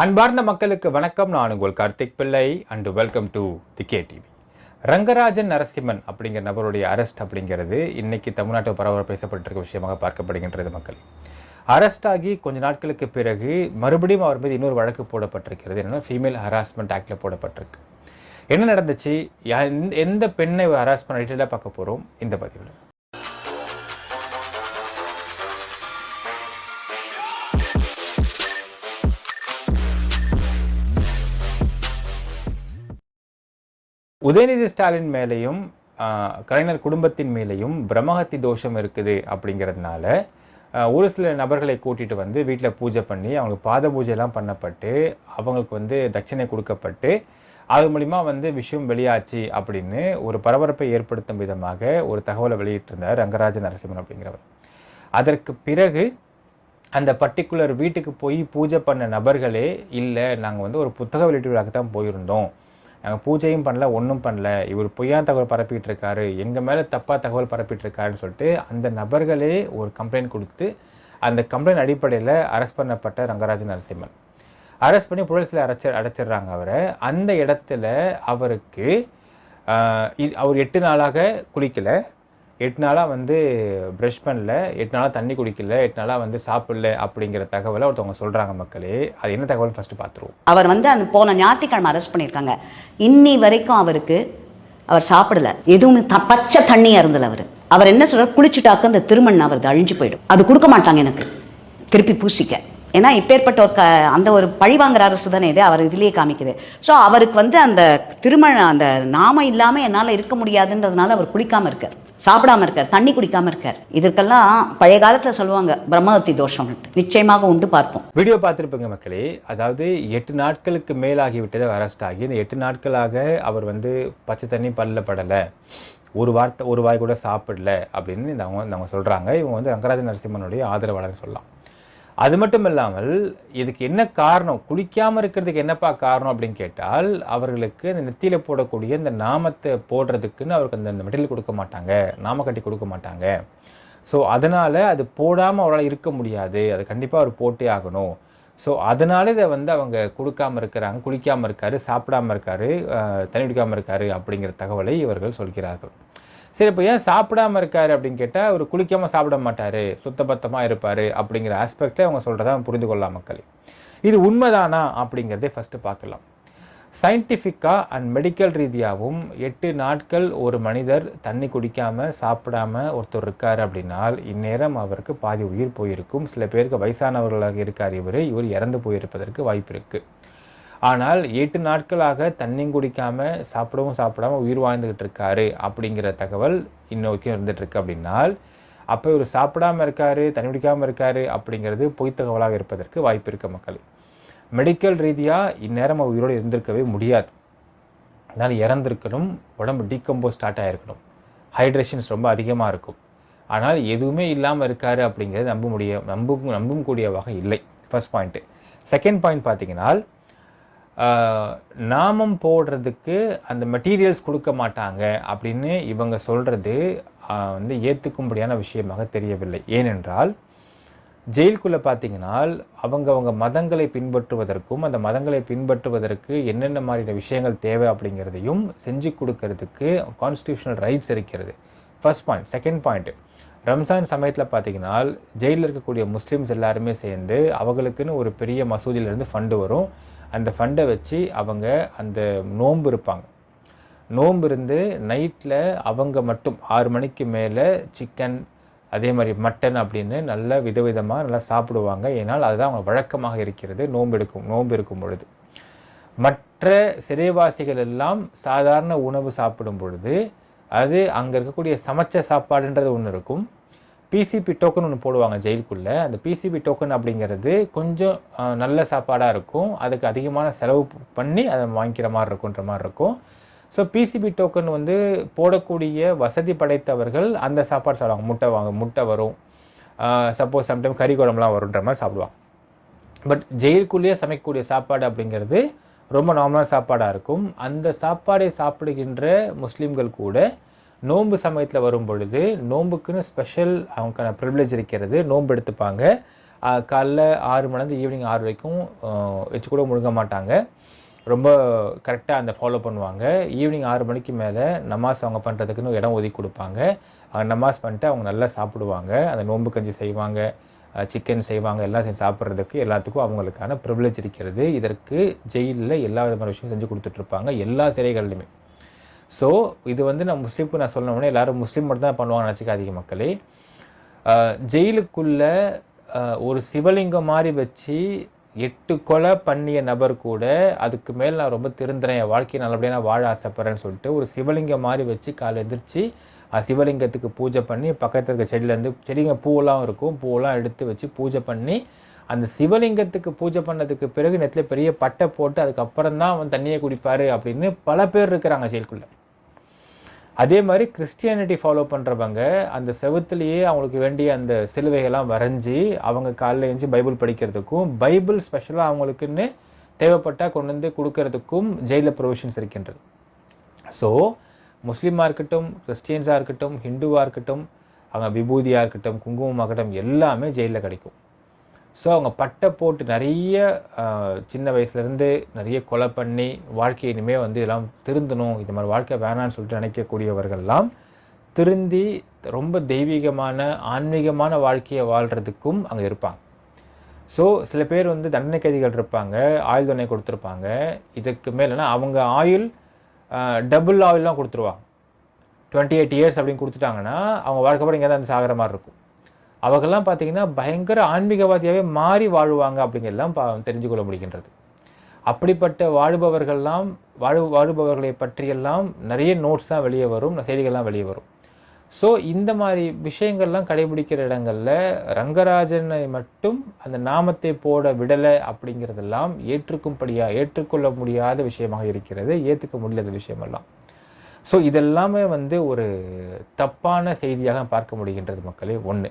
அன்பார்ந்த மக்களுக்கு வணக்கம். நான் உங்கள் Karthik Pillai and welcome to the K TV Rangarajan Narasimhan அப்படிங்கிற நபருடைய அரெஸ்ட் அப்படிங்கிறது இன்னைக்கு தமிழ்நாட்டு பரவ பேசப்பட்டிருக்க விஷயமாக பார்க்கப்படுகின்றது மக்கள். அரெஸ்ட் ஆகி கொஞ்ச நாட்களுக்கு பிறகு மறுபடியும் அவர் மீது இன்னொரு வழக்கு போடப்பட்டிருக்கிறது. என்னென்னா ஃபீமேல் ஹராஸ்மெண்ட் ஆக்டில் போடப்பட்டிருக்கு. என்ன நடந்துச்சு? யா- எந்த- எந்த பெண்ணை ஹராஸ் பண்ண டீட்டெயிலாக பார்க்க போகிறோம் இந்த பதிவில். உதயநிதி ஸ்டாலின் மேலேயும் கலைஞர் குடும்பத்தின் மேலேயும் பிரம்மஹத்தி தோஷம் இருக்குது அப்படிங்கிறதுனால ஒரு சில நபர்களை கூட்டிட்டு வந்து வீட்டில் பூஜை பண்ணி அவங்களுக்கு பாத பூஜைலாம் பண்ணப்பட்டு அவங்களுக்கு வந்து தட்சணை கொடுக்கப்பட்டு அது மூலிமா வந்து விஷயம் வெளியாச்சு அப்படின்னு ஒரு பரபரப்பை ஏற்படுத்தும் விதமாக ஒரு தகவலை வெளியிட்டிருந்தார் ரங்கராஜ நரசிம்மன் அப்படிங்கிறவர். அதற்கு பிறகு அந்த பர்டிகுலர் வீட்டுக்கு போய் பூஜை பண்ண நபர்களே இல்லை நாங்கள் வந்து ஒரு புத்தக வெளியீட்டு விழாக்கு தான் போயிருந்தோம். நாங்கள் பூஜையும் பண்ணல ஒன்றும் பண்ணல. இவர் பொய்யான தகவல் பரப்பிட்டு இருக்காரு எங்கள் மேலே தப்பாக தகவல் பரப்பிட்டு இருக்காருன்னு சொல்லிட்டு அந்த நபர்களே ஒரு கம்ப்ளைண்ட் கொடுத்து அந்த கம்ப்ளைண்ட் அடிப்படையில் அரெஸ்ட் பண்ணப்பட்ட ரங்கராஜன் நரசிம்மன். அரெஸ்ட் பண்ணி புழல்சில் அரைச்ச அடைச்சிடுறாங்க அவரை. அந்த இடத்துல அவருக்கு இ- அவர் எட்டு நாளாக குளிக்கல. எட்டு நாளாக வந்து ப்ரஷ் பண்ணல எட்டு நாளாக தண்ணி குடிக்கல எட்டு நாளாக வந்து சாப்பிடல அப்படிங்கிற தகவலை ஒருத்தவங்க சொல்கிறாங்க மக்களே. அது என்ன தகவல் ஃபஸ்ட்டு பார்த்துருவோம் அவர் வந்து அந்த போன ஞாயிற்றுக்கிழமை அரெஸ்ட் பண்ணியிருக்காங்க. இன்னி வரைக்கும் அவருக்கு அவர் சாப்பிடல. எதுவும் த- பச்சை தண்ணியாக இருந்தல அவர். அவர் என்ன சொல்கிறார் குளிச்சுட்டாக்க அந்த திருமண் அவர் அழிஞ்சு போயிடும். அது கொடுக்க மாட்டாங்க எனக்கு. திருப்பி பூசிக்க. ஏன்னா இப்பேற்பட்ட ஒரு க அந்த ஒரு பழிவாங்கிற அரசு தானே இது. அவர் இதுலேயே காமிக்குது. ஸோ அவருக்கு வந்து அந்த திருமண அந்த நாமம் இல்லாமல் என்னால் இருக்க முடியாதுன்றதுனால அவர் குளிக்காமல் இருக்கார். சாப்பிடாம இருக்கார் தண்ணி குடிக்காம இருக்கார். இதற்கெல்லாம் பழைய காலத்துல சொல்லுவாங்க பிரம்மஹத்தி தோஷம் நிச்சயமாக உண்டு பார்ப்போம். வீடியோ பார்த்துருப்பீங்க மக்களே அதாவது எட்டு நாட்களுக்கு மேலாகிவிட்டது அரெஸ்ட் ஆகி இந்த எட்டு நாட்களாக அவர் வந்து பச்சை தண்ணி பல்ல படலை ஒரு வார்த்தை ஒரு வாய் கூட சாப்பிடல அப்படின்னு இந்த அவங்க அவங்க சொல்கிறாங்க இவங்க வந்து ரங்கராஜ நரசிம்மனுடைய ஆதரவாளர் சொல்லலாம். அது மட்டும் இல்லாமல் இதுக்கு என்ன காரணம்? குளிக்காமல் இருக்கிறதுக்கு என்னப்பா காரணம் அப்படின்னு கேட்டால் அவர்களுக்கு அந்த நெத்தியில் போடக்கூடிய இந்த நாமத்தை போடுறதுக்குன்னு அவருக்கு அந்த அந்த மெட்டீரியல் கொடுக்க மாட்டாங்க. நாம கட்டி கொடுக்க மாட்டாங்க. ஸோ அதனால் அது போடாமல் அவரால் இருக்க முடியாது. அது கண்டிப்பாக அவர் போட்டே ஆகணும். ஸோ அதனால இதை வந்து அவங்க கொடுக்காம இருக்கிறாங்க. குளிக்காமல் இருக்காரு சாப்பிடாம இருக்காரு தண்ணி குடிக்காமல் இருக்காரு அப்படிங்கிற தகவலை இவர்கள் சொல்கிறார்கள். சரி இப்போ ஏன் சாப்பிடாம இருக்காரு அப்படின்னு கேட்டால் அவர் குளிக்காமல் சாப்பிட மாட்டார் சுத்தபத்தமாக இருப்பார் அப்படிங்கிற ஆஸ்பெக்டை அவங்க சொல்கிறத புரிந்து கொள்ளலாம் மக்கள். இது உண்மைதானா அப்படிங்கிறதே ஃபஸ்ட்டு பார்க்கலாம். சயின்டிஃபிக்காக அண்ட் மெடிக்கல் ரீதியாகவும் எட்டு நாட்கள் ஒரு மனிதர் தண்ணி குடிக்காமல் சாப்பிடாம ஒருத்தர் இருக்கார் அப்படின்னால் இந்நேரம் அவருக்கு பாதி உயிர் போயிருக்கும். சில பேருக்கு வயசானவர்களாக இருக்கார் இவர் இவர் இறந்து போயிருப்பதற்கு வாய்ப்பு இருக்குது ஆனால் எட்டு நாட்களாக தண்ணி குடிக்காம சாப்பிடவும் சாப்பிடாம உயிர் வாழ்ந்துகிட்டு இருக்காரு அப்படிங்கிற தகவல் இன்னொருக்கும் இருந்துட்டு இருக்கு. அப்படின்னால் அப்போ இவர் சாப்பிடாம இருக்காரு தண்ணி குடிக்காமல் இருக்காரு அப்படிங்கிறது பொய் தகவலாக இருப்பதற்கு வாய்ப்பு இருக்க மக்கள். மெடிக்கல் ரீதியாக இந்நேரம் உயிரோடு இருந்திருக்கவே முடியாது. அதனால் இறந்துருக்கணும் உடம்பு டீகம்போஸ் ஸ்டார்ட் ஆகிருக்கணும் ஹைட்ரேஷன்ஸ் ரொம்ப அதிகமாக இருக்கும். ஆனால் எதுவுமே இல்லாமல் இருக்காரு அப்படிங்கிறது நம்ப முடிய நம்பும் நம்பும் கூடிய வகை இல்லை. ஃபர்ஸ்ட் பாயிண்ட்டு செகண்ட் பாயிண்ட் பார்த்தீங்கன்னா நாமம் போடுறதுக்கு அந்த மெட்டீரியல்ஸ் கொடுக்க மாட்டாங்க அப்படின்னு இவங்க சொல்கிறது வந்து ஏற்றுக்கும்படியான விஷயமாக தெரியவில்லை. ஏனென்றால் ஜெயிலுக்குள்ளே பார்த்தீங்கன்னா அவங்க அவங்க மதங்களை பின்பற்றுவதற்கும் அந்த மதங்களை பின்பற்றுவதற்கு என்னென்ன மாதிரியான விஷயங்கள் தேவை அப்படிங்கிறதையும் செஞ்சு கொடுக்கறதுக்கு கான்ஸ்டியூஷனல் ரைட்ஸ் இருக்கிறது. First point second point Ramzan சமயத்தில் பார்த்தீங்கன்னா ஜெயிலில் இருக்கக்கூடிய முஸ்லீம்ஸ் எல்லாருமே சேர்ந்து அவங்களுக்குன்னு ஒரு பெரிய மசூதியிலேருந்து ஃபண்டு வரும். அந்த ஃபண்டை வச்சு அவங்க அந்த நோன்பு இருப்பாங்க. நோன்பு இருந்து நைட்டில் அவங்க மட்டும் ஆறு மணிக்கு மேலே சிக்கன் அதே மாதிரி மட்டன் அப்படின்னு நல்ல விதவிதமாக நல்லா சாப்பிடுவாங்க. ஏன்னால் அதுதான் அவங்க வழக்கமாக இருக்கிறது நோன்பு எடுக்கும் நோன்பு இருக்கும் பொழுது. மற்ற சிறைவாசிகள் எல்லாம் சாதாரண உணவு சாப்பிடும் பொழுது அது அங்கே இருக்கக்கூடிய சமைச்ச சாப்பாடுன்றது ஒன்று இருக்கும். பிசிபி டோக்கன் ஒன்று போடுவாங்க ஜெயிலுக்குள்ளே. அந்த பிசிபி டோக்கன் அப்படிங்கிறது கொஞ்சம் நல்ல சாப்பாடாக இருக்கும். அதுக்கு அதிகமான செலவு பண்ணி அதை வாங்கிக்கிற மாதிரி இருக்குன்ற மாதிரி இருக்கும். ஸோ பிசிபி டோக்கன் வந்து போடக்கூடிய வசதி படைத்தவர்கள் அந்த சாப்பாடு சாப்பிடுவாங்க. முட்டை வாங்க முட்டை வரும். சப்போஸ் சம்டைம் கறி குழம்புலாம் வருன்ற மாதிரி சாப்பிடுவாங்க. பட் ஜெயிலுக்குள்ளேயே சமைக்கக்கூடிய சாப்பாடு அப்படிங்கிறது ரொம்ப நார்மலான சாப்பாடாக இருக்கும். அந்த சாப்பாடை சாப்பிடுகின்ற முஸ்லீம்கள் கூட நோன்பு சமயத்தில் வரும் பொழுது நோன்புக்குன்னு ஸ்பெஷல் அவங்களுக்கான ப்ரிவிலேஜ் இருக்கிறது. நோன்பு எடுத்துப்பாங்க. காலைல ஆறு மணிலேருந்து ஈவினிங் ஆறு வரைக்கும் வச்சு கூட முழுங்க மாட்டாங்க. ரொம்ப கரெக்டாக அந்த ஃபாலோ பண்ணுவாங்க. ஈவினிங் ஆறு மணிக்கு மேலே நமாஸ் அவங்க பண்ணுறதுக்குன்னு இடம் ஒதுக்கி கொடுப்பாங்க. அவங்க நமாஸ் பண்ணிட்டு அவங்க நல்லா சாப்பிடுவாங்க. அந்த நோன்பு கஞ்சி செய்வாங்க. சிக்கன் செய்வாங்க. எல்லாம் செஞ்சு சாப்பிட்றதுக்கு எல்லாத்துக்கும் அவங்களுக்கான ப்ரிவிலேஜ் இருக்கிறது. இதற்கு ஜெயிலில் எல்லா விதமான விஷயம் செஞ்சு கொடுத்துட்ருப்பாங்க எல்லா சிறைகள்லையுமே ஸோ இது வந்து நான் முஸ்லீமுக்கு நான் சொல்லணும்னா எல்லோரும் முஸ்லீம் மட்டும் தான் பண்ணுவாங்க நினச்சிக்காதீங்க மக்களே. ஜெயிலுக்குள்ளே ஜெயிலுக்குள்ள ஒரு சிவலிங்கம் மாதிரி வச்சு எட்டு கொலை பண்ணிய நபர் கூட அதுக்கு மேல் நான் ரொம்ப திருந்துறேன் என் வாழ்க்கையை நல்லபடியாக நான் வாழ ஆசைப்பட்றேன்னு சொல்லிட்டு ஒரு சிவலிங்கம் மாதிரி வச்சு காலை எந்திரிச்சு சிவலிங்கத்துக்கு பூஜை பண்ணி பக்கத்தில் இருக்க செடியிலேருந்து செடிங்க பூவெல்லாம் இருக்கும் பூவெல்லாம் எடுத்து வச்சு பூஜை பண்ணி அந்த சிவலிங்கத்துக்கு பூஜை பண்ணதுக்கு பிறகு நேரத்தில் பெரிய பட்டை போட்டு அதுக்கப்புறம் தான் அவன் தண்ணியை குடிப்பார் அப்படின்னு பல பேர் இருக்கிறாங்க செயல்குள்ளே அதே மாதிரி கிறிஸ்டியானிட்டி ஃபாலோ பண்ணுறவங்க அந்த செவுத்துலேயே அவங்களுக்கு வேண்டிய அந்த சிலுவைகள்லாம் வரைஞ்சி அவங்க காலையில் எழுந்து பைபிள் படிக்கிறதுக்கும் பைபிள் ஸ்பெஷலாக அவங்களுக்குன்னு தேவைப்பட்டால் கொண்டு வந்து கொடுக்கறதுக்கும் ஜெயிலில் ப்ரொவிஷன்ஸ் இருக்கின்றது. ஸோ முஸ்லீமாக இருக்கட்டும் கிறிஸ்டியன்ஸாக இருக்கட்டும் ஹிந்துவாக இருக்கட்டும் அவங்க விபூதியாக இருக்கட்டும் குங்குமமாக இருக்கட்டும் எல்லாமே ஜெயிலில் கிடைக்கும். ஸோ அவங்க பட்டை போட்டு நிறைய சின்ன வயசுலேருந்து நிறைய கொலை பண்ணி வாழ்க்கையை இனிமேல் வந்து இதெல்லாம் திருந்தணும் இது மாதிரி வாழ்க்கை வேணான்னு சொல்லிட்டு நினைக்கக்கூடியவர்கள்லாம் திருந்தி ரொம்ப தெய்வீகமான ஆன்மீகமான வாழ்க்கையை வாழ்கிறதுக்கும் அங்கே இருப்பாங்க. ஸோ சில பேர் வந்து தண்டனை கைதிகள் இருப்பாங்க ஆயுள் தண்டனை கொடுத்துருப்பாங்க. இதுக்கு மேலேனா அவங்க ஆயுள் டபுள் ஆயுள்லாம் கொடுத்துருவாங்க. டுவெண்ட்டி எயிட் இயர்ஸ் அப்படின்னு கொடுத்துட்டாங்கன்னா அவங்க வாழ்க்கை இங்கே தான் சாகிற மாதிரி இருக்கும். அவங்கெல்லாம் பார்த்தீங்கன்னா பயங்கர ஆன்மீகவாதியாகவே மாறி வாழுவாங்க அப்படிங்கிறதெல்லாம் பா தெரிஞ்சுக்கொள்ள முடிகின்றது. அப்படிப்பட்ட வாழுபவர்கள்லாம் வாழு வாழுபவர்களை பற்றியெல்லாம் நிறைய நோட்ஸ் தான் வெளியே வரும் செய்திகள்லாம் வெளியே வரும். ஸோ இந்த மாதிரி விஷயங்கள்லாம் கடைபிடிக்கிற இடங்களில் ரங்கராஜனை மட்டும் அந்த நாமத்தை போட விடலை அப்படிங்கிறதெல்லாம் ஏற்றுக்கும்படியாக ஏற்றுக்கொள்ள முடியாத விஷயமாக இருக்கிறது ஏற்றுக்க முடியாத விஷயமெல்லாம். ஸோ இதெல்லாமே வந்து ஒரு தப்பான செய்தியாக பார்க்க முடிகின்றது மக்களே ஒன்று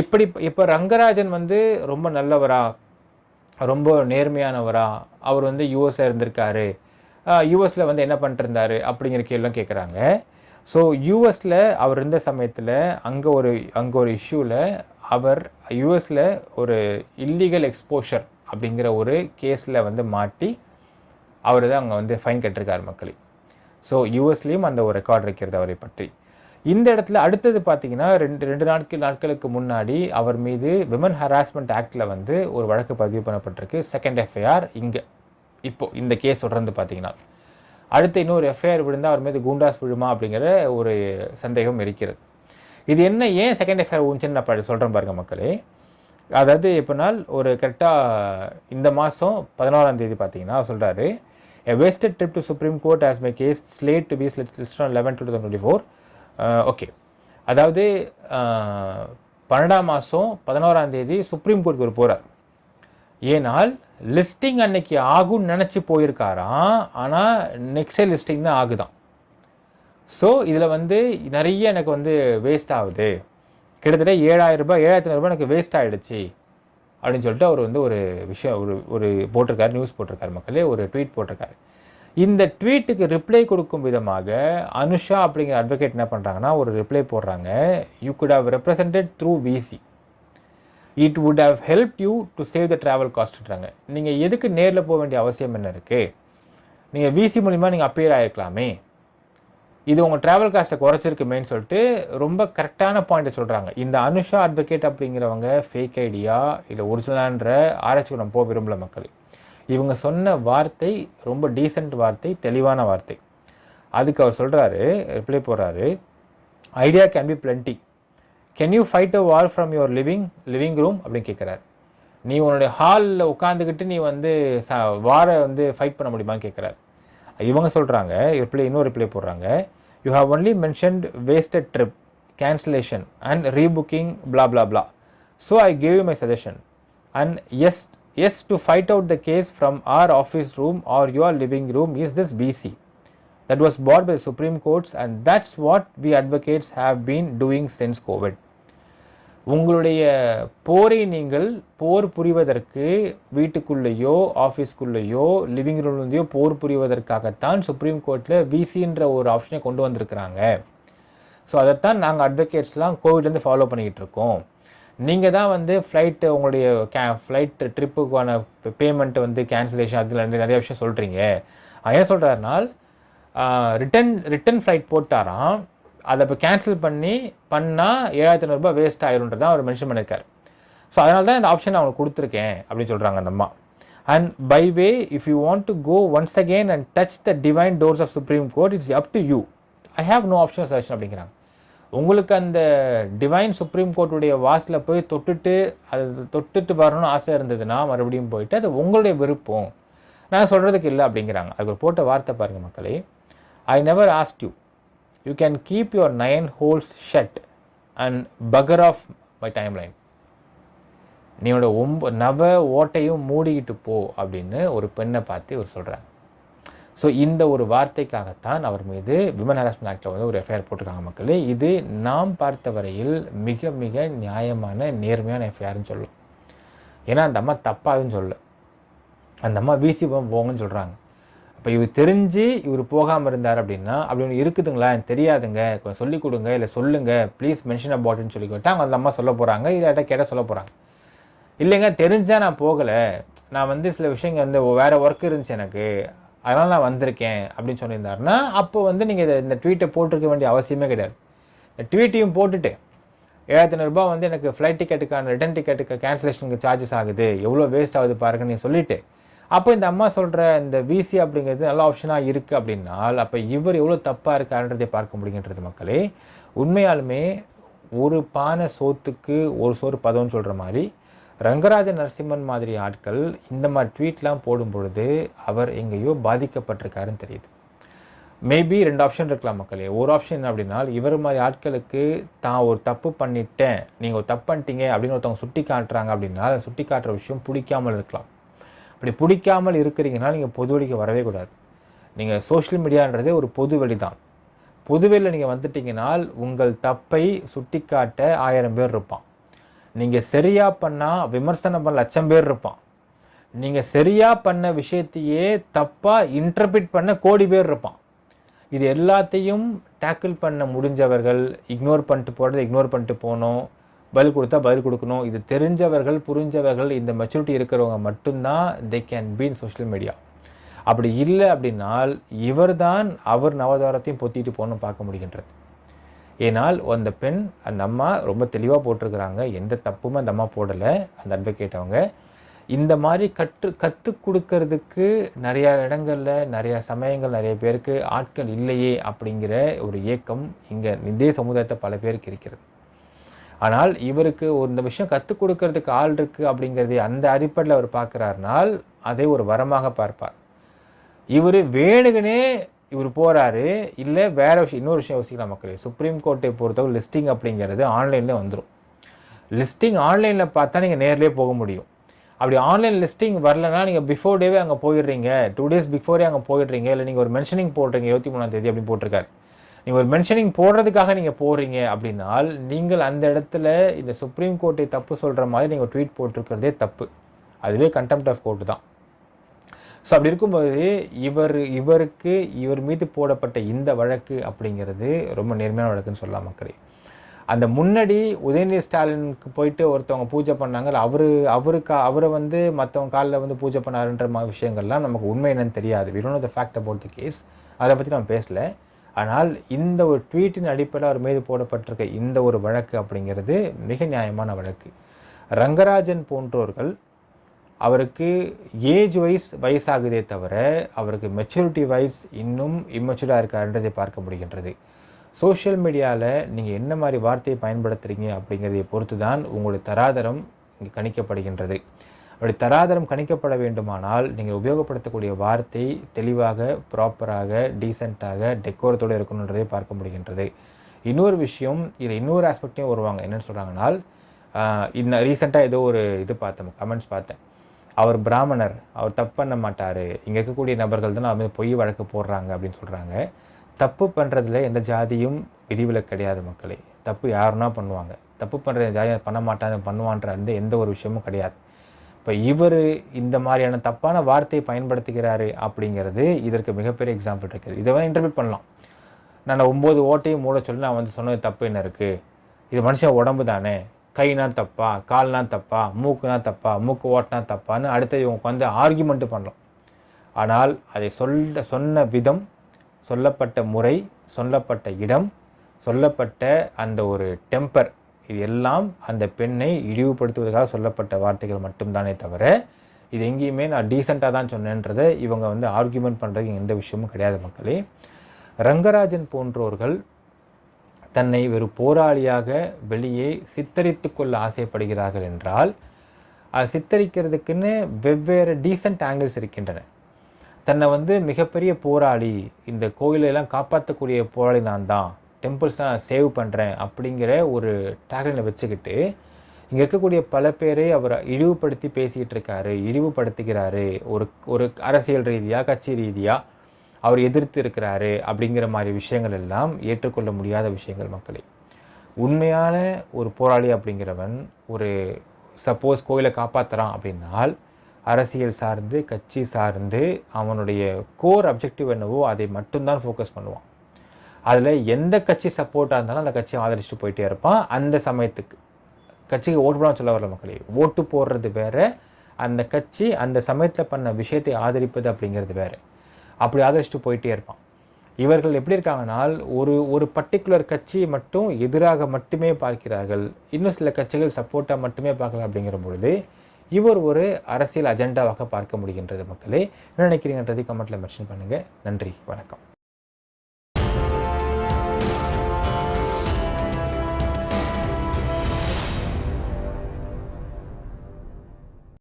இப்படி இப்போ ரங்கராஜன் வந்து ரொம்ப நல்லவரா? ரொம்ப நேர்மையானவரா? அவர் வந்து யூஎஸில் இருந்திருக்காரு. யூஎஸில் வந்து என்ன பண்ணிட்டுருந்தாரு? அப்படிங்கிற கேள்விலாம் கேட்குறாங்க ஸோ யூஎஸில் அவர் இருந்த சமயத்தில் அங்கே ஒரு அங்கே ஒரு இஷ்யூவில் அவர் யூஎஸில் ஒரு இல்லீகல் எக்ஸ்போஷர் அப்படிங்கிற ஒரு கேஸில் வந்து மாட்டி அவர் தான் அங்கே வந்து ஃபைன் கட்டிருக்காரு மக்களே. ஸோ யூஎஸ்லேயும் அந்த ஒரு ரெக்கார்ட் இருக்கிறது அவரை பற்றி. இந்த இடத்துல அடுத்தது பார்த்தீங்கன்னா ரெண்டு ரெண்டு நாட்கள் நாட்களுக்கு முன்னாடி அவர் மீது விமன் ஹராஸ்மெண்ட் ஆக்டில் வந்து ஒரு வழக்கு பதிவு பண்ணப்பட்டிருக்கு. செகண்ட் எஃப்ஐஆர் இங்கே இப்போது இந்த கேஸ் தொடர்ந்து பார்த்தீங்கன்னா. அடுத்து இன்னொரு எஃப்ஐஆர் விழுந்தால் அவர் மீது கூண்டாஸ் விழுமா அப்படிங்கிற ஒரு சந்தேகம் இருக்கிறது. இது என்ன ஏன் செகண்ட் எஃப்ஐஆர் ஊஞ்சுன்னு நான் ப- பாருங்கள் பாருங்க மக்களே. அதாவது எப்படினால் ஒரு கரெக்டாக இந்த மாதம் பதினோராம் தேதி பார்த்தீங்கன்னா அவர் சொல்கிறாரு wasted trip to supreme court as my case slate to be be listed on 11 to 2024 okay. அதாவது பன்னெண்டாம் மாதம் பதினோராம் தேதி சுப்ரீம் கோர்ட்டுக்கு ஒரு போகிறார் ஏனால் லிஸ்டிங் அன்னைக்கு ஆகும்னு நினச்சி போயிருக்காராம் ஆனால் நெக்ஸ்டே லிஸ்டிங் தான் ஆகுதான் ஸோ இதில் வந்து நிறைய எனக்கு வந்து வேஸ்ட் ஆகுது. கிட்டத்தட்ட ஏழாயிரம் ரூபாய் ஏழாயிரத்தி ரூபாய் எனக்கு வேஸ்ட் ஆயிடுச்சு. அப்படின்னு சொல்லிட்டு அவர் வந்து ஒரு விஷயம் ஒரு ஒரு போட்டிருக்காரு நியூஸ் போட்டிருக்காரு மக்களே ஒரு ட்வீட் போட்டிருக்காரு. இந்த ட்வீட்டுக்கு ரிப்ளை கொடுக்கும் விதமாக அனுஷா அப்படிங்கிற அட்வொகேட் என்ன பண்ணுறாங்கன்னா ஒரு ரிப்ளை போடுறாங்க. You could have represented through VC it would have help you to save the travel காஸ்ட்ன்றாங்க நீங்கள் எதுக்கு நேரில் போக வேண்டிய அவசியம் என்ன இருக்குது நீங்கள் விசி மூலிமா நீங்கள் அப்பியர் ஆகிருக்கலாமே இது உங்கள் ட்ராவல் காஸ்ட்டை குறைச்சிருக்குமேன்னு சொல்லிட்டு ரொம்ப கரெக்டான பாயிண்ட்டை சொல்கிறாங்க இந்த அனுஷா அட்வொகேட் அப்படிங்கிறவங்க ஃபேக் ஐடியா இல்லை ஒரிஜினலான்ற ஆராய்ச்சி நம்ம போக விரும்பல மக்கள். இவங்க சொன்ன வார்த்தை ரொம்ப டீசென்ட் வார்த்தை தெளிவான வார்த்தை. அதுக்கு அவர் சொல்கிறாரு ரிப்ளை போடுறாரு idea can be plenty can you fight a war from your living living room அப்படின்னு கேட்குறாரு நீ உன்னுடைய ஹாலில் உட்காந்துக்கிட்டு நீ வந்து ச வாரை வந்து ஃபைட் பண்ண முடியுமான்னு கேட்குறாரு இவங்க சொல்கிறாங்க ரிப்ளை இன்னொரு ரிப்ளை போடுறாங்க. You have only mentioned wasted trip cancellation and rebooking blah blah blah so I gave you my suggestion and yes yes to fight out the case from our office room or your living room is this bc that was bought by the supreme courts and that's what we advocates have been doing since covid உங்களுடைய போரை நீங்கள் போர் புரிவதற்கு வீட்டுக்குள்ளேயோ ஆஃபீஸ்க்குள்ளேயோ living ரூம்லேயோ போர் புரிவதற்காகத்தான் supreme கோர்ட்டில் விசின்ற ஒரு ஆப்ஷனை கொண்டு வந்திருக்கிறாங்க so அதைத்தான் நாங்கள் அட்வொகேட்ஸ்லாம் கோவிட்லேருந்து ஃபாலோ பண்ணிக்கிட்டு இருக்கோம் நீங்கள் தான் வந்து ஃப்ளைட்டு உங்களுடைய கே ஃப்ளைட்டு ட்ரிப்புக்கான பேமெண்ட் வந்து கேன்சலேஷன் அதில் நிறைய விஷயம் சொல்கிறீங்க ஏன் சொல்கிறாருனால் ரிட்டன் ரிட்டன் ஃப்ளைட் போட்டாராம் அதை இப்போ கேன்சல் பண்ணி பண்ணால் ஏழாயிரத்தி ஐநூறுரூபா வேஸ்ட் ஆயிரும்ன்றதான் அவர் மென்ஷன் பண்ணியிருக்காரு ஸோ அதனால தான் இந்த ஆப்ஷன் அவங்களுக்கு கொடுத்துருக்கேன் அப்படின்னு சொல்கிறாங்க அந்த அம்மா. And by way if you want to go once again and touch the divine doors of supreme court it's up to you I have no option suggestion அப்படிங்கிறாங்க. உங்களுக்கு அந்த டிவைன் சுப்ரீம் கோர்ட்டுடைய வாசலில் போய் தொட்டுட்டு அது தொட்டுட்டு வரணும்னு ஆசை இருந்ததுன்னா மறுபடியும் போயிட்டு அது உங்களுடைய விருப்பம். நான் சொல்கிறதுக்கு இல்லை அப்படிங்கிறாங்க. அதுக்கு போட்ட வார்த்தை பாருங்கள் மக்களே. I never asked you you can keep your nine holes shut and bugger off my time line நீயோட ஒம்ப நவ ஓட்டையும் மூடிக்கிட்டு போ அப்படின்னு ஒரு பெண்ணை பார்த்து இவர் சொல்கிறாங்க ஸோ இந்த ஒரு வார்த்தைக்காகத்தான் அவர் மீது விமன் ஹராஸ்மெண்ட் ஆக்டில் வந்து ஒரு எஃப்ஐஆர் போட்டிருக்காங்க மக்களே. இது நாம் பார்த்த வரையில் மிக மிக நியாயமான நேர்மையான எஃப்ஐஆர்னு சொல்லும். ஏன்னா அந்த அம்மா தப்பாதுன்னு சொல்லல. அந்த அம்மா வீசி போ- போங்கன்னு சொல்கிறாங்க அப்போ இவர் தெரிஞ்சு இவர் போகாமல் இருந்தார் அப்படின்னா அப்படி ஒன்று இருக்குதுங்களா? எனக்கு தெரியாதுங்க. கொஞ்சம் சொல்லிக் கொடுங்க இல்லை சொல்லுங்கள் ப்ளீஸ் மென்ஷன் அபவுட்னு சொல்லி கேட்டால் அந்த அம்மா சொல்ல போகிறாங்க இதாட்ட கேட்டால் சொல்ல போகிறாங்க இல்லைங்க தெரிஞ்சால் நான் போகலை. நான் வந்து சில விஷயங்கள் வந்து வேறு ஒர்க் இருந்துச்சு எனக்கு. அதனால் நான் வந்திருக்கேன் அப்படின்னு சொல்லியிருந்தாருன்னா அப்போ வந்து நீங்கள் இதை இந்த ட்வீட்டை போட்டிருக்க வேண்டிய அவசியமே கிடையாது. இந்த ட்வீட்டையும் போட்டுட்டு ஏழாயிரத்தி வந்து எனக்கு ஃப்ளைட் டிக்கெட்டுக்கான ரிட்டன் டிக்கெட்டுக்கு கேன்சலேஷனுக்கு சார்ஜஸ் ஆகுது எவ்வளோ வேஸ்ட் ஆகுது பாருங்கன்னு சொல்லிவிட்டு சொல்லிட்டு அப்போ இந்த அம்மா சொல்கிற இந்த விசி அப்படிங்கிறது நல்ல ஆப்ஷனாக இருக்குது அப்படின்னால் அப்போ இவர் எவ்வளோ தப்பாக இருக்காருன்றதை பார்க்க முடியுன்றது மக்களே உண்மையாலுமே ஒரு பானை சோத்துக்கு ஒரு சோறு பதம்னு சொல்கிற மாதிரி ரங்கராஜ நரசிம்மன் மாதிரி ஆட்கள் இந்த மாதிரி ட்வீட்லாம் போடும் பொழுது அவர் எங்கேயோ பாதிக்கப்பட்டிருக்காருன்னு தெரியுது. மேபி ரெண்டு ஆப்ஷன் இருக்கலாம் மக்களே. ஒரு ஆப்ஷன் என்ன அப்படின்னா இவர் மாதிரி ஆட்களுக்கு தான் ஒரு தப்பு பண்ணிட்டேன் நீங்கள் ஒரு தப்பு பண்ணிட்டீங்க அப்படின்னு ஒருத்தவங்க சுட்டி காட்டுறாங்க அப்படின்னா அதை சுட்டி காட்டுற விஷயம் பிடிக்காமல் இருக்கலாம். அப்படி பிடிக்காமல் இருக்கிறீங்கன்னா நீங்கள் பொது வழிக்கு வரவே கூடாது. நீங்கள் சோஷியல் மீடியான்றதே ஒரு பொது வழி தான் பொதுவெளியில் நீங்கள் வந்துட்டிங்கனால் உங்கள் தப்பை சுட்டிக்காட்ட ஆயிரம் பேர் இருப்பான். நீங்கள் சரியாக பண்ணால் விமர்சனம் பண்ண லட்சம் பேர் இருப்பான். நீங்கள் சரியாக பண்ண விஷயத்தையே தப்பாக இன்டர்பிரிட் பண்ண கோடி பேர் இருப்பான். இது எல்லாத்தையும் டேக்கிள் பண்ண முடிஞ்சவர்கள் இக்னோர் பண்ணிட்டு போகிறத இக்னோர் பண்ணிட்டு போகணும். பதில் கொடுத்தா பதில் கொடுக்கணும். இது தெரிஞ்சவர்கள் புரிஞ்சவர்கள் இந்த மெச்சூரிட்டி இருக்கிறவங்க மட்டும்தான் they can be in social media அப்படி இல்லை அப்படின்னால் இவர்தான் அவர் நவதாரத்தையும் பொத்திட்டு போகணும் பார்க்க முடிகின்றது. ஏனால் அந்த பெண் அந்த அம்மா ரொம்ப தெளிவாக போட்டிருக்கிறாங்க. எந்த தப்புமே அந்த அம்மா போடலை அந்த அட்வொகேட் அவங்க இந்த மாதிரி கற்று கற்றுக் கொடுக்கறதுக்கு நிறையா இடங்களில் நிறையா சமயங்கள் நிறைய பேருக்கு ஆட்கள் இல்லையே அப்படிங்கிற ஒரு ஏக்கம் இங்கே இதே சமுதாயத்தை பல பேருக்கு இருக்கிறது. ஆனால் இவருக்கு ஒரு இந்த விஷயம் கற்றுக் கொடுக்கறதுக்கு ஆள் இருக்குது அப்படிங்கிறதே அந்த அடிப்படையில் அவர் பார்க்குறாருனால் அதை ஒரு வரமாக பார்ப்பார். இவர் வேணுகனே இவர் போகிறாரு இல்லை வேறு விஷயம் இன்னொரு விஷயம் யோசிக்கலாம் மக்களே. சுப்ரீம் கோர்ட்டை பொறுத்தவரை லிஸ்டிங் அப்படிங்கிறது ஆன்லைனில் வந்துடும் லிஸ்டிங் ஆன்லைனில் பார்த்தா நீங்கள் நேர்லேயே போக முடியும். அப்படி ஆன்லைன் லிஸ்டிங் வரலனா நீங்கள் பிஃபோர் டேவே அங்கே போயிடுறீங்க. டூ டேஸ் பிஃபோரே அங்கே போயிடுறீங்க. இல்லை நீங்கள் ஒரு மென்ஷனிங் போடுறீங்க இருபத்தி மூணாம் தேதி அப்படின்னு போட்டிருக்காரு. நீங்கள் ஒரு மென்ஷனிங் போடுறதுக்காக நீங்கள் போடுறீங்க அப்படின்னால் நீங்கள் அந்த இடத்துல இந்த சுப்ரீம் கோர்ட்டை தப்பு சொல்கிற மாதிரி நீங்கள் ட்வீட் போட்டிருக்கிறதே தப்பு. அதுவே கண்டெம்ட் ஆஃப் கோர்ட்டு தான். ஸோ அப்படி இருக்கும்போது இவர் இவருக்கு இவர் மீது போடப்பட்ட இந்த வழக்கு அப்படிங்கிறது ரொம்ப நேர்மையான வழக்குன்னு சொல்லலாம் மக்களே. அந்த முன்னாடி உதயநிதி ஸ்டாலினுக்கு போயிட்டு ஒருத்தவங்க பூஜை பண்ணாங்க அவரு அவருக்கு அவரை வந்து மற்றவங்க காலில் வந்து பூஜை பண்ணாருன்ற மாதிரி விஷயங்கள்லாம் நமக்கு உண்மை என்னன்னு தெரியாது. We don't know the fact கேஸ் அதை பற்றி நம்ம பேசல. ஆனால் இந்த ஒரு ட்வீட்டின் அடிப்படையில் அவர் மீது போடப்பட்டிருக்க இந்த ஒரு வழக்கு அப்படிங்கிறது மிக நியாயமான வழக்கு. ரங்கராஜன் போன்றோர்கள் அவருக்கு ஏஜ் வைஸ் வயசாகுதே தவிர அவருக்கு மெச்சூரிட்டி வைஸ் இன்னும் இம்மெச்சூர்டாக இருக்காருன்றதை பார்க்க முடிகின்றது. சோஷியல் மீடியாவில் நீங்கள் என்ன மாதிரி வார்த்தையை பயன்படுத்துகிறீங்க அப்படிங்கிறதை பொறுத்து தான் உங்களுடைய தராதரம் இங்கே கணிக்கப்படுகின்றது. அப்படி தராதரம் கணிக்கப்பட வேண்டுமானால் நீங்கள் உபயோகப்படுத்தக்கூடிய வார்த்தை தெளிவாக ப்ராப்பராக டீசெண்டாக டெக்கோரத்தோடு இருக்கணுன்றதை பார்க்க முடிகின்றது. இன்னொரு விஷயம் இதில் இன்னொரு ஆஸ்பெக்டையும் வருவாங்க. என்னன்னு சொல்கிறாங்கன்னா இந்த ரீசெண்டாக ஏதோ ஒரு இது பார்த்தேன் கமெண்ட்ஸ் பார்த்தேன். அவர் பிராமணர் அவர் தப்பு பண்ண மாட்டார். இங்கே இருக்கக்கூடிய நபர்கள் தான் அவர் பொய் வழக்கு போடுறாங்க அப்படின்னு சொல்கிறாங்க தப்பு பண்ணுறதுல எந்த ஜாதியும் விதிவிலக்கு கிடையாது மக்களே. தப்பு யாருன்னா பண்ணுவாங்க. தப்பு பண்ணுற ஜாதி பண்ண மாட்டாங்க பண்ணுவான்ற அந்த எந்த ஒரு விஷயமும் கிடையாது. இப்போ இவர் இந்த மாதிரியான தப்பான வார்த்தையை பயன்படுத்துகிறாரு அப்படிங்கிறது இதற்கு மிகப்பெரிய எக்ஸாம்பிள் இருக்குது. இதை வந்து இன்டர்வியூ பண்ணலாம். நான் ஒம்பது ஓட்டையும் மூட சொல்லி நான் வந்து சொன்னது தப்பு என்ன இருக்குது இது மனுஷன் உடம்பு தானே கைனா தப்பா கால்னா தப்பா மூக்குனா தப்பா மூக்கு ஓட்டினா தப்பான்னு அடுத்து இவங்க வந்து ஆர்கியூமெண்ட் பண்ணலாம். ஆனால் அதை சொல்ல சொன்ன விதம் சொல்லப்பட்ட முறை சொல்லப்பட்ட இடம் சொல்லப்பட்ட அந்த ஒரு டெம்பர் இது எல்லாம் அந்த பெண்ணை இழிவுபடுத்துவதற்காக சொல்லப்பட்ட வார்த்தைகள் மட்டும்தானே தவிர இது எங்கேயுமே நான் டீசெண்டாக தான் சொன்னேன்றதை இவங்க வந்து ஆர்கியூமெண்ட் பண்ணுறதுக்கு எந்த விஷயமும் கிடையாது மக்களே. ரங்கராஜன் போன்றோர்கள் தன்னை ஒரு போராளியாக வெளியே சித்தரித்து கொள்ள ஆசைப்படுகிறார்கள் என்றால் அது சித்தரிக்கிறதுக்குன்னு வெவ்வேறு டீசன்ட் ஆங்கிள்ஸ் இருக்கின்றன. தன்னை வந்து மிகப்பெரிய போராளி இந்த கோயிலெல்லாம் காப்பாற்றக்கூடிய போராளி நான் தான் டெம்பிள்ஸ் நான் சேவ் பண்ணுறேன் அப்படிங்கிற ஒரு டேக்லைனை வச்சுக்கிட்டு இங்கே இருக்கக்கூடிய பல பேரை அவர் இழிவுபடுத்தி பேசிக்கிட்டு இருக்காரு இழிவுபடுத்துகிறாரு. ஒரு ஒரு அரசியல் ரீதியாக கட்சி ரீதியாக அவர் எதிர்த்து இருக்கிறாரு அப்படிங்கிற மாதிரி விஷயங்கள் எல்லாம் ஏற்றுக்கொள்ள முடியாத விஷயங்கள் மக்களே. உண்மையான ஒரு போராளி அப்படிங்கிறவன் ஒரு சப்போஸ் கோயிலை காப்பாற்றுறான் அப்படின்னால் அரசியல் சார்ந்து கட்சி சார்ந்து அவனுடைய கோர் அப்ஜெக்டிவ் என்னவோ அதை மட்டும்தான் ஃபோக்கஸ் பண்ணுவான். அதில் எந்த கட்சி சப்போர்ட்டாக இருந்தாலும் அந்த கட்சியை ஆதரிச்சுட்டு போயிட்டே இருப்பான். அந்த சமயத்துக்கு கட்சிக்கு ஓட்டு போடாமல் சொல்ல வரல மக்களே. ஓட்டு போடுறது வேற அந்த கட்சி அந்த சமயத்தில் பண்ண விஷயத்தை ஆதரிப்பது அப்படிங்கிறது வேற. அப்படி ஆதரிச்சுட்டு போயிட்டே இருப்பான். இவர்கள் எப்படி இருக்காங்கனால் ஒரு ஒரு பர்டிகுலர் கட்சியை மட்டும் எதிராக மட்டுமே பார்க்கிறார்கள். இன்னும் சில கட்சிகள் சப்போர்ட்டாக மட்டுமே பார்க்கலாம் அப்படிங்கிற பொழுது இவர் ஒரு அரசியல் அஜெண்டாவாக பார்க்க முடிகின்றது மக்களே. என்ன நினைக்கிறீங்கன்றதை கமெண்ட்டில் மென்ஷன் பண்ணுங்கள் நன்றி. வணக்கம்.